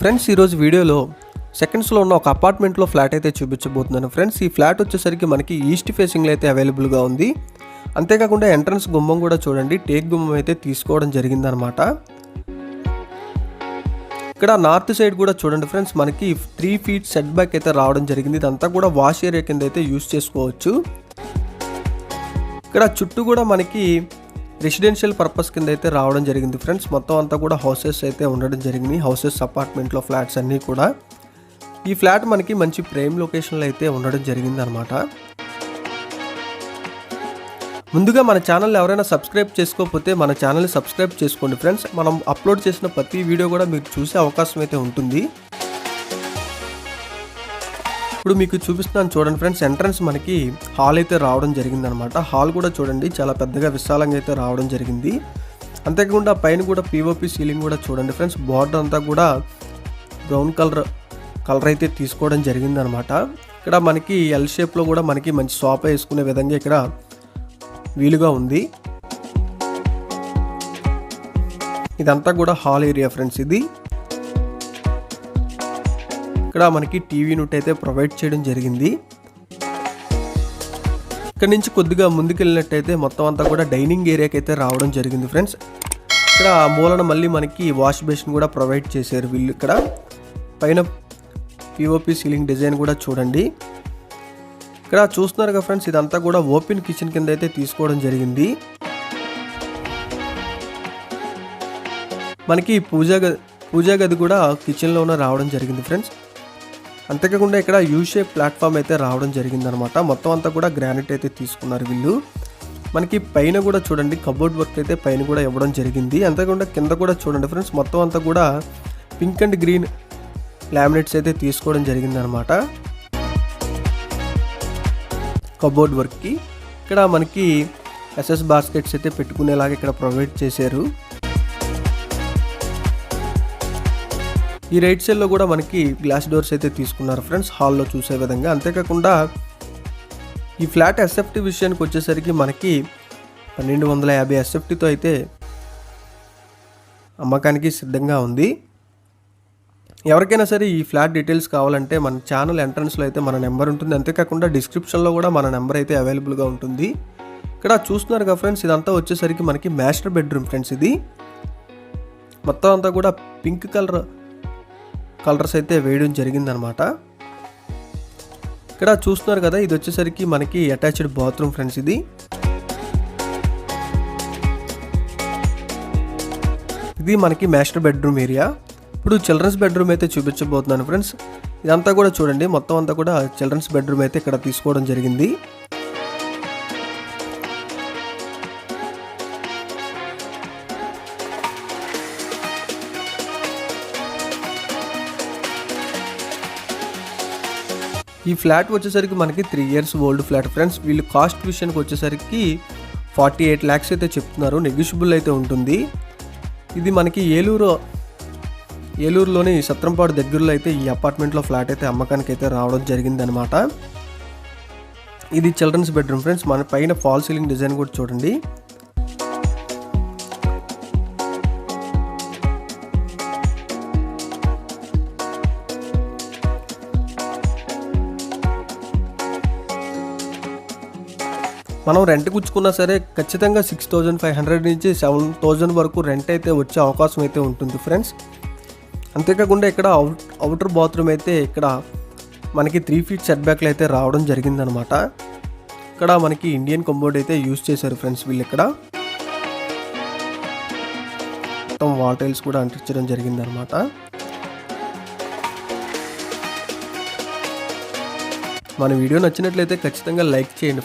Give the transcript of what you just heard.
Friends ఈరోజు వీడియోలో సెకండ్స్లో ఉన్న ఒక అపార్ట్మెంట్లో ఫ్లాట్ అయితే చూపించబోతున్నాను. ఫ్రెండ్స్ ఈ ఫ్లాట్ వచ్చేసరికి మనకి ఈస్ట్ ఫేసింగ్లో అయితే అవైలబుల్గా ఉంది. అంతేకాకుండా ఎంట్రన్స్ గుమ్మం కూడా చూడండి. టేక్ గుమ్మం అయితే తీసుకోవడం జరిగిందనమాట. ఇక్కడ నార్త్ సైడ్ కూడా చూడండి ఫ్రెండ్స్ మనకి త్రీ ఫీట్ సెట్ బ్యాక్ అయితే రావడం జరిగింది. ఇదంతా కూడా వాష్ ఏరియా కింద అయితే యూస్ చేసుకోవచ్చు. ఇక్కడ చుట్టూ కూడా మనకి రెసిడెన్షియల్ పర్పస్ కింద అయితే రావడం జరిగింది ఫ్రెండ్స్. మొత్తం అంతా కూడా హౌసెస్ అయితే ఉండడం జరిగింది. హౌసెస్ అపార్ట్మెంట్లో ఫ్లాట్స్ అన్నీ కూడా. ఈ ఫ్లాట్ మనకి మంచి ప్రేమ్ లొకేషన్లో అయితే ఉండడం జరిగింది అనమాట ముందుగా మన ఛానల్ ఎవరైనా సబ్స్క్రైబ్ చేసుకోకపోతే మన ఛానల్ని సబ్స్క్రైబ్ చేసుకోండి ఫ్రెండ్స్. మనం అప్లోడ్ చేసిన ప్రతి వీడియో కూడా మీరు చూసే అవకాశం అయితే ఉంటుంది. ఇప్పుడు మీకు చూపిస్తున్నాను చూడండి ఫ్రెండ్స్ ఎంట్రన్స్ మనకి హాల్ అయితే రావడం జరిగింది అనమాట హాల్ కూడా చూడండి చాలా పెద్దగా విశాలంగా అయితే రావడం జరిగింది. అంతేకాకుండా పైన కూడా పిఓపి సీలింగ్ కూడా చూడండి ఫ్రెండ్స్ బార్డర్ అంతా కూడా బ్రౌన్ కలర్ కలర్ అయితే తీసుకోవడం జరిగింది అనమాట ఇక్కడ మనకి ఎల్ షేప్లో కూడా మనకి మంచి సోఫా వేసుకునే విధంగా ఇక్కడ వీలుగా ఉంది. ఇదంతా కూడా హాల్ ఏరియా ఫ్రెండ్స్ ఇది. ఇక్కడ మనకి టీవీ యూనిట్ అయితే ప్రొవైడ్ చేయడం జరిగింది. ఇక్కడ నుంచి కొద్దిగా ముందుకెళ్ళినట్టయితే మొత్తం అంతా కూడా డైనింగ్ ఏరియాకి అయితే రావడం జరిగింది ఫ్రెండ్స్. ఇక్కడ మూలన మళ్ళీ మనకి వాష్ బేసిన్ కూడా ప్రొవైడ్ చేశారు వీళ్ళు ఇక్కడ. పైన పిఓపి సీలింగ్ డిజైన్ కూడా చూడండి. ఇక్కడ చూస్తున్నారు కదా ఫ్రెండ్స్ ఇదంతా కూడా ఓపెన్ కిచెన్ కింద అయితే తీసుకోవడం జరిగింది. మనకి పూజా గది పూజా గది కూడా కిచెన్లోనే రావడం జరిగింది ఫ్రెండ్స్. అంతేకాకుండా ఇక్కడ యూ షేప్ ప్లాట్ఫామ్ అయితే రావడం జరిగిందనమాట. మొత్తం అంతా కూడా గ్రానైట్ అయితే తీసుకున్నారు వీళ్ళు. మనకి పైన కూడా చూడండి కబోర్డ్ వర్క్ అయితే పైన కూడా ఇవ్వడం జరిగింది. అంతేకాకుండా కింద కూడా చూడండి ఫ్రెండ్స్ మొత్తం అంతా కూడా పింక్ అండ్ గ్రీన్ లామినేట్స్ అయితే తీసుకోవడం జరిగింది అనమాట కబోర్డ్ వర్క్కి. ఇక్కడ మనకి ఎస్ఎస్ బాస్కెట్స్ అయితే పెట్టుకునేలాగా ఇక్కడ ప్రొవైడ్ చేశారు. ఈ రైట్ సైడ్లో కూడా మనకి గ్లాస్ డోర్స్ అయితే తీసుకున్నారు ఫ్రెండ్స్ హాల్లో చూసే విధంగా. అంతేకాకుండా ఈ ఫ్లాట్ ఎస్ఎఫ్టీ విషయానికి వచ్చేసరికి మనకి పన్నెండు వందల యాభై ఎస్ఎఫ్టీతో అయితే అమ్మకానికి సిద్ధంగా ఉంది. ఎవరికైనా సరే ఈ ఫ్లాట్ డీటెయిల్స్ కావాలంటే మన ఛానల్ ఎంట్రన్స్లో అయితే మన నెంబర్ ఉంటుంది. అంతేకాకుండా డిస్క్రిప్షన్లో కూడా మన నెంబర్ అయితే అవైలబుల్గా ఉంటుంది. ఇక్కడ చూస్తున్నారు కదా ఫ్రెండ్స్ ఇదంతా వచ్చేసరికి మనకి మాస్టర్ బెడ్రూమ్ ఫ్రెండ్స్ ఇది. మొత్తం అంతా కూడా పింక్ కలర్ కలర్స్ అయితే వేయడం జరిగిందనమాట. ఇక్కడ చూస్తున్నారు కదా ఇది వచ్చేసరికి మనకి అటాచ్డ్ బాత్రూమ్ ఫ్రెండ్స్ ఇది. ఇది మనకి మాస్టర్ బెడ్రూమ్ ఏరియా. ఇప్పుడు చిల్డ్రన్స్ బెడ్రూమ్ అయితే చూపించబోతున్నాను ఫ్రెండ్స్. ఇదంతా కూడా చూడండి మొత్తం అంతా కూడా చిల్డ్రన్స్ బెడ్రూమ్ అయితే ఇక్కడ తీసుకోవడం జరిగింది. ఈ ఫ్లాట్ వచ్చేసరికి మనకి three years old flat. Friends వీళ్ళు కాస్ట్ విషయానికి వచ్చేసరికి ఫార్టీ ఎయిట్ ల్యాక్స్ అయితే చెప్తున్నారు. నెగిషియబుల్ అయితే ఉంటుంది. ఇది మనకి ఏలూరు ఏలూరులోని సత్రంపాడు దగ్గరలో అయితే ఈ అపార్ట్మెంట్లో ఫ్లాట్ అయితే అమ్మకానికి అయితే రావడం జరిగిందనమాట ఇది చిల్డ్రన్స్ బెడ్రూమ్ ఫ్రెండ్స్ మన పైన ఫాల్ సీలింగ్ డిజైన్ కూడా చూడండి. మనం రెంట్ కూర్చుకున్నా సరే ఖచ్చితంగా సిక్స్ థౌజండ్ ఫైవ్ హండ్రెడ్ నుంచి సెవెన్ థౌజండ్ వరకు రెంట్ అయితే వచ్చే అవకాశం అయితే ఉంటుంది ఫ్రెండ్స్ అంతేకాకుండా ఇక్కడ అవుట్ అవుటర్ బాత్రూమ్ అయితే ఇక్కడ మనకి త్రీ ఫీట్ సెట్ బ్యాక్లు అయితే రావడం జరిగిందనమాట. ఇక్కడ మనకి ఇండియన్ కంబోర్డ్ అయితే యూస్ చేశారు ఫ్రెండ్స్ వీళ్ళు ఇక్కడ. మొత్తం వాల్ టైల్స్ కూడా అంటించడం జరిగిందనమాట. మన వీడియో నచ్చినట్లయితే ఖచ్చితంగా లైక్ చేయండి.